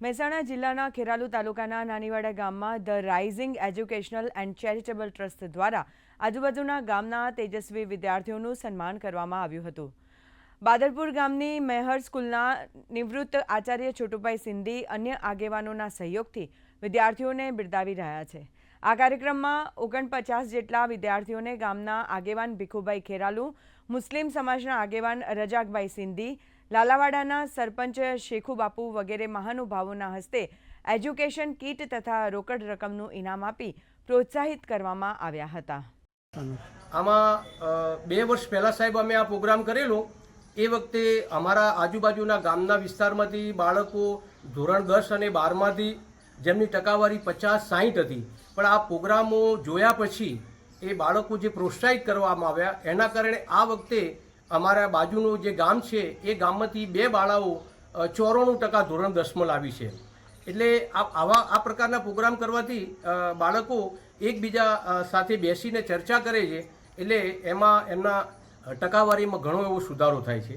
મહેસાણા જિલ્લાના ખેરાલુ તાલુકાના નાનીવાડા ગામમાં the rising educational and charitable trust દ્વારા આજુબાજુના ગામના તેજસ્વી વિદ્યાર્થીઓનું સન્માન કરવામાં આવ્યું હતું. બાદરપુર ગામની મેહર સ્કૂલના નિવૃત્ત આચાર્ય છોટુભાઈ સિંધી અન્ય આગેવાનોના સહયોગથી વિદ્યાર્થીઓને બિરદાવી રહ્યા છે. આ કાર્યક્રમમાં ઓગણપચાસ જેટલા વિદ્યાર્થીઓને ગામના આગેવાન ભીખુભાઈ ખેરાલુ, મુસ્લિમ સમાજના આગેવાન રજાકભાઈ સિંધી લાલાવાડાના સરપંચ શેખુ બાપુ વગેરે મહાનુભાવોના હસ્તે એજ્યુકેશન કીટ તથા રોકડ રકમનું ઇનામ આપી પ્રોત્સાહિત કરવામાં આવ્યા હતા. આમાં બે વર્ષ પહેલાં સાહેબ અમે આ પ્રોગ્રામ કરેલો. એ વખતે અમારા આજુબાજુના ગામના વિસ્તારમાંથી બાળકો ધોરણ દસ અને બારમાંથી જેમની ટકાવારી પચાસ સાહીઠ હતી. પણ આ પ્રોગ્રામો જોયા પછી એ બાળકો જે પ્રોત્સાહિત કરવામાં આવ્યા, એના કારણે આ વખતે અમારા બાજુનું જે ગામ છે, એ ગામમાંથી બે બાળાઓ ચોરાણું ટકા ધોરણ દસમાં લાવી છે. એટલે આવા, આ પ્રકારના પ્રોગ્રામ કરવાથી બાળકો એકબીજા સાથે બેસીને ચર્ચા કરે છે. એટલે એમાં એમના ટકાવારીમાં ઘણો એવો સુધારો થાય છે.